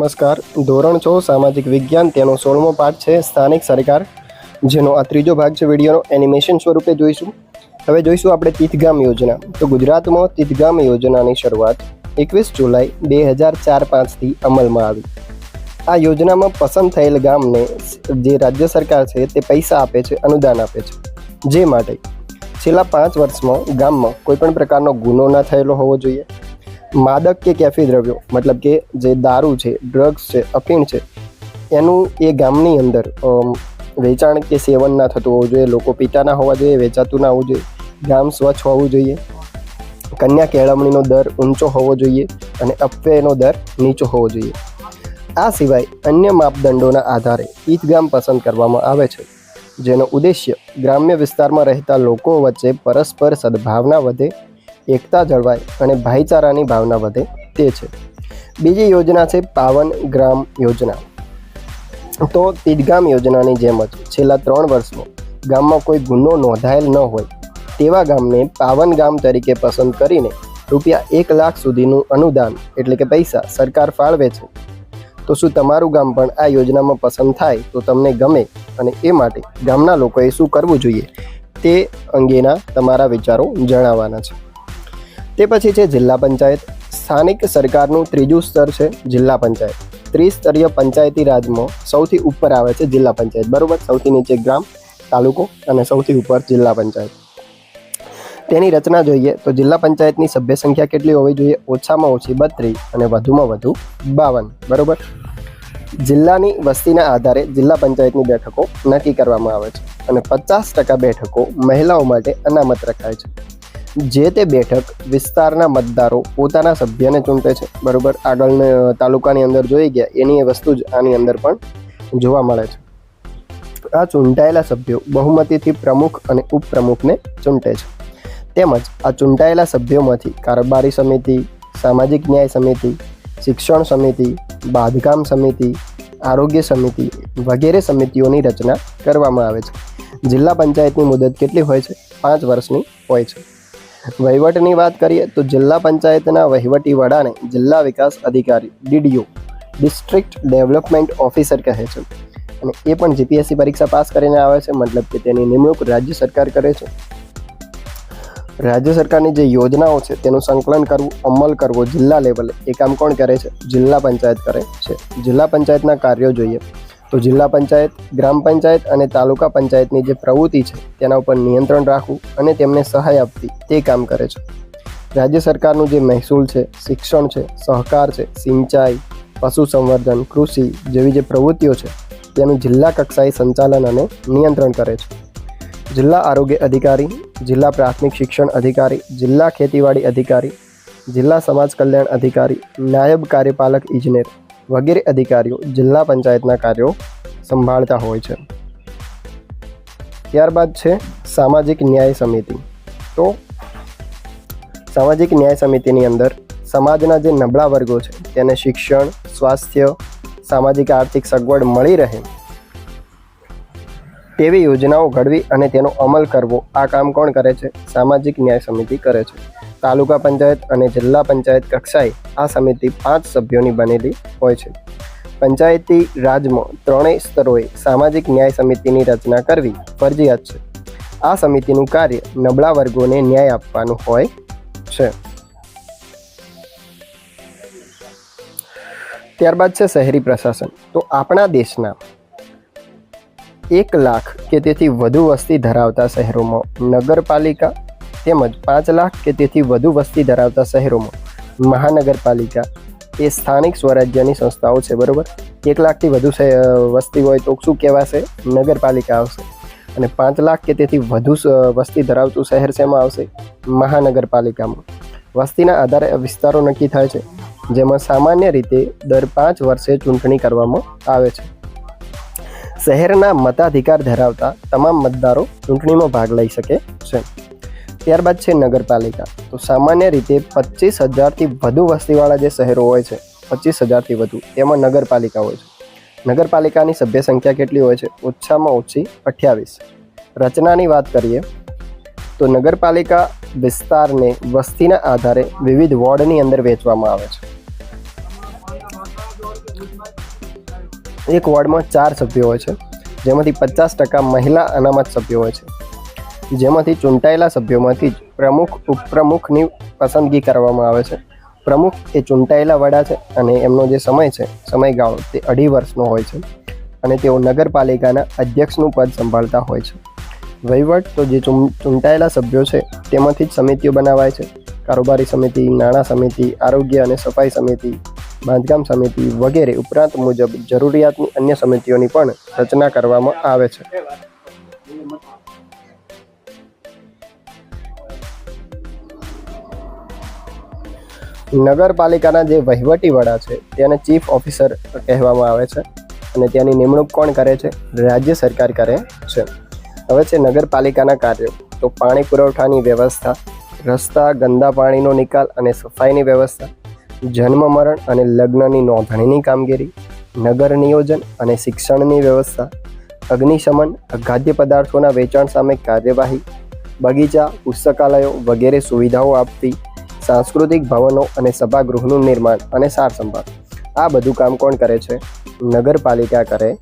નમસ્કાર. ધોરણ છ, સામાજિક વિજ્ઞાન, તેનો સોળમો પાઠ છે સ્થાનિક સરકાર, જેનો આ ત્રીજો ભાગ છે વિડીયોનો એનિમેશન સ્વરૂપે જોઈશું. હવે જોઈશું આપણે તીથગામ યોજના. તો ગુજરાતમાં તીથગામ યોજનાની શરૂઆત એકવીસ જુલાઈ બે હજાર ચાર પાંચથી અમલમાં આવી. આ યોજનામાં પસંદ થયેલ ગામને જે રાજ્ય સરકાર છે તે પૈસા આપે છે, અનુદાન આપે છે. જે માટે છેલ્લા પાંચ વર્ષમાં ગામમાં કોઈપણ પ્રકારનો ગુનો ન થયેલો હોવો જોઈએ. માદક કે કેફી દ્રવ્યો, મતલબ કે જે દારૂ છે ડ્રગ્સ છે, અફીણ છે, એનું એ ગામની અંદર વેચાણ કે સેવન ના થતું હોવું જોઈએ, લોકો પીતા ના હોવા જોઈએ, વેચાતું ના હોવું જોઈએ, ગામ સ્વચ્છ હોવું જોઈએ, કન્યા કેળવણીનો દર ઊંચો હોવો જોઈએ અને અપવ્યયનો દર નીચો હોવો જોઈએ. આ સિવાય અન્ય માપદંડોના આધારે ઈદગામ પસંદ કરવામાં આવે છે, જેનો ઉદ્દેશ્ય ગ્રામ્ય વિસ્તારમાં રહેતા લોકો વચ્ચે પરસ્પર સદભાવના વધે એકતા જળવાય અને ભાઈચારાની ભાવના વધે તે છે. બીજી યોજના છે પાવન ગ્રામ યોજના. તો તીદગામ યોજનાની જેમ જ છેલ્લા ત્રણ વર્ષમાં ગામમાં કોઈ ગુનો નોંધાયેલ ન હોય તેવા ગામને પાવન ગામ તરીકે પસંદ કરીને રૂપિયા એક લાખ સુધીનું અનુદાન એટલે કે પૈસા સરકાર ફાળવે છે. તો શું તમારું ગામ પણ આ યોજનામાં પસંદ થાય તો તમને ગમે અને એ માટે ગામના લોકોએ શું કરવું જોઈએ તે અંગેના તમારા વિચારો જણાવવાના છે. તે પછી છે જિલ્લા પંચાયત. સ્થાનિક સરકારનું ત્રીજું સ્તર છે જિલ્લા પંચાયત. ત્રિસ્તરીય પંચાયતી રાજમાં સૌથી ઉપર આવે છે જિલ્લા પંચાયત. બરોબર? સૌથી નીચે ગ્રામ, તાલુકો અને સૌથી ઉપર જિલ્લા પંચાયત. તેની રચના જોઈએ તો જિલ્લા પંચાયતની સભ્ય સંખ્યા કેટલી હોવી જોઈએ? ઓછામાં ઓછી બત્રીસ અને વધુમાં વધુ બાવન. બરોબર? જિલ્લાની વસ્તીના આધારે જિલ્લા પંચાયતની બેઠકો નક્કી કરવામાં આવે છે અને પચાસ ટકા બેઠકો મહિલાઓ માટે અનામત રખાય છે. જે તે બેઠક વિસ્તારના મતદારો પોતાના સભ્યને ચૂંટે છે. બરાબર? આગળને તાલુકાની અંદર જોઈ ગયા, એની એ વસ્તુ જ આની અંદર પણ જોવા મળે છે. આ ચૂંટાયેલા સભ્યો બહુમતીથી પ્રમુખ અને ઉપપ્રમુખને ચૂંટે છે. તેમજ આ ચૂંટાયેલા સભ્યોમાંથી કારોબારી સમિતિ, સામાજિક ન્યાય સમિતિ, શિક્ષણ સમિતિ, બાંધકામ સમિતિ, આરોગ્ય સમિતિ વગેરે સમિતિઓની રચના કરવામાં આવે છે. જિલ્લા પંચાયતની મુદત કેટલી હોય છે? પાંચ વર્ષની હોય છે. વહીવટની વાત કરીએ તો જિલ્લા પંચાયતના વહીવટી વડાને જિલ્લા વિકાસ અધિકારી ડીડીઓ, ડિસ્ટ્રિક્ટ ડેવલપમેન્ટ ઓફિસર કહે છે. અને એ પણ જીપીએસસી પરીક્ષા પાસ કરીને આવે છે, મતલબ કે તેની નિમણૂક રાજ્ય સરકાર કરે છે. રાજ્ય સરકારની જે યોજનાઓ છે, તેનું સંકલન કરવું, અમલ કરવો જિલ્લા લેવલે એ કામ કોણ કરે છે? જિલ્લા પંચાયત કરે છે. જિલ્લા પંચાયતના કાર્યો જોઈએ. તો જિલ્લા પંચાયત, ગ્રામ પંચાયત અને તાલુકા પંચાયતની જે પ્રવૃત્તિ છે, તેના ઉપર નિયંત્રણ રાખવું અને તેમને સહાય આપવી, તે કામ કરે છે. રાજ્ય સરકારનું જે મહેસૂલ છે, શિક્ષણ છે, સહકાર છે, સિંચાઈ પશુ સંવર્ધન કૃષિ જેવી જે પ્રવૃત્તિઓ છે, તેનું જિલ્લા કક્ષાએ સંચાલન અને નિયંત્રણ કરે છે. જિલ્લા આરોગ્ય અધિકારી, જિલ્લા પ્રાથમિક શિક્ષણ અધિકારી, જિલ્લા ખેતીવાડી અધિકારી, જિલ્લા સમાજ કલ્યાણ અધિકારી, નાયબ કાર્યપાલક, ઇજનેર વગેરે અધિકારીઓ જિલ્લા પંચાયતના કાર્યો સંભાળતા હોય છે. ત્યારબાદ છે સામાજિક ન્યાય સમિતિ. તો સામાજિક ન્યાય સમિતિની અંદર સમાજના જે નબળા વર્ગો છે, તેને શિક્ષણ, સ્વાસ્થ્ય, સામાજિક આર્થિક સગવડ મળી રહે તેવી યોજનાઓ ઘડવી અને તેનો અમલ કરવો આ કામ કોણ કરે છે? સામાજિક ન્યાય સમિતિ કરે છે. તાલુકા પંચાયત અને જિલ્લા પંચાયત કક્ષાએ આ સમિતિ પાંચ સભ્યોની બનેલી હોય છે. પંચાયતી રાજમાં ત્રણેય સ્તરોએ સામાજિક ન્યાય સમિતિની રચના કરવી ફરજિયાત છે. આ સમિતિનું કાર્ય નબળા વર્ગોને ન્યાય આપવાનું હોય છે. ત્યારબાદ છે શહેરી પ્રશાસન. તો આપણા દેશના એક લાખ કે તેથી વધુ વસ્તી ધરાવતા શહેરોમાં નગરપાલિકા તેમજ પાંચ લાખ કે તેથી વધુ વસ્તી ધરાવતા શહેરોમાં. મહાનગરપાલિકા એ સ્થાનિક સ્વરાજ્યની સંસ્થાઓ છે, બરાબર? એક લાખથી વધુ વસ્તી હોય તો શું કહેવાશે? નગરપાલિકા આવશે. અને પાંચ લાખ કે તેથી વધુ વસ્તી ધરાવતું શહેર શેમાં આવશે? મહાનગરપાલિકામાં. વસ્તીના આધારે વિસ્તારો નક્કી થાય છે, જેમાં સામાન્ય રીતે દર પાંચ વર્ષે ચૂંટણી કરવામાં આવે છે. શહેરના મતાધિકાર ધરાવતા તમામ મતદારો ચૂંટણીમાં ભાગ લઈ શકે છે. ત્યારબાદ છે નગરપાલિકા. તો સામાન્ય રીતે પચીસ હજારથી વધુ વસ્તીવાળા જે શહેરો હોય છે, પચીસ હજારથી વધુ, તેમાં નગરપાલિકા હોય છે. નગરપાલિકાની સભ્ય સંખ્યા કેટલી હોય છે? ઓછામાં ઓછી અઠ્યાવીસ. રચનાની વાત કરીએ, તો નગરપાલિકા વિસ્તારને વસ્તીના આધારે વિવિધ વોર્ડની અંદર વેચવામાં આવે છે. એક વોર્ડમાં ચાર સભ્યો હોય છે, જેમાંથી પચાસ ટકા મહિલા અનામત સભ્યો હોય છે. જેમાંથી ચૂંટાયેલા સભ્યોમાંથી જ પ્રમુખ, ઉપપ્રમુખની પસંદગી કરવામાં આવે છે. પ્રમુખ એ ચૂંટાયેલા વડા છે અને એમનો જે સમય છે, સમયગાળો તે અઢી વર્ષનો હોય છે અને તેઓ નગરપાલિકાના અધ્યક્ષનું પદ સંભાળતા હોય છે. વહીવટ તો જે ચૂંટાયેલા સભ્યો છે તેમાંથી જ સમિતિઓ બનાવાય છે. કારોબારી સમિતિ, નાણાં સમિતિ, આરોગ્ય અને સફાઈ સમિતિ, બાંધકામ સમિતિ વગેરે ઉપરાંત મુજબ જરૂરિયાતની અન્ય સમિતિઓની પણ રચના કરવામાં આવે છે. નગરપાલિકાના જે વહીવટી વડા છે, તેને ચીફ ઓફિસર કહેવામાં આવે છે અને તેની નિમણૂક કોણ કરે છે? રાજ્ય સરકાર કરે છે. હવે છે નગરપાલિકાના કાર્યો. તો પાણી પુરવઠાની વ્યવસ્થા, રસ્તા, ગંદા પાણીનો નિકાલ અને સફાઈની વ્યવસ્થા, જન્મ મરણ અને લગ્નની નોંધણીની કામગીરી, નગર નિયોજન અને શિક્ષણની વ્યવસ્થા, અગ્નિશમન ખાદ્ય પદાર્થોના વેચાણ સામે કાર્યવાહી, બગીચા, પુસ્તકાલયો વગેરે સુવિધાઓ આપવી સાંસ્કૃતિક ભવનો અને સભાગૃહનું નિર્માણ અને સાર સંભાળ. આ બધું કામ કોણ કરે છે? નગરપાલિકા કરે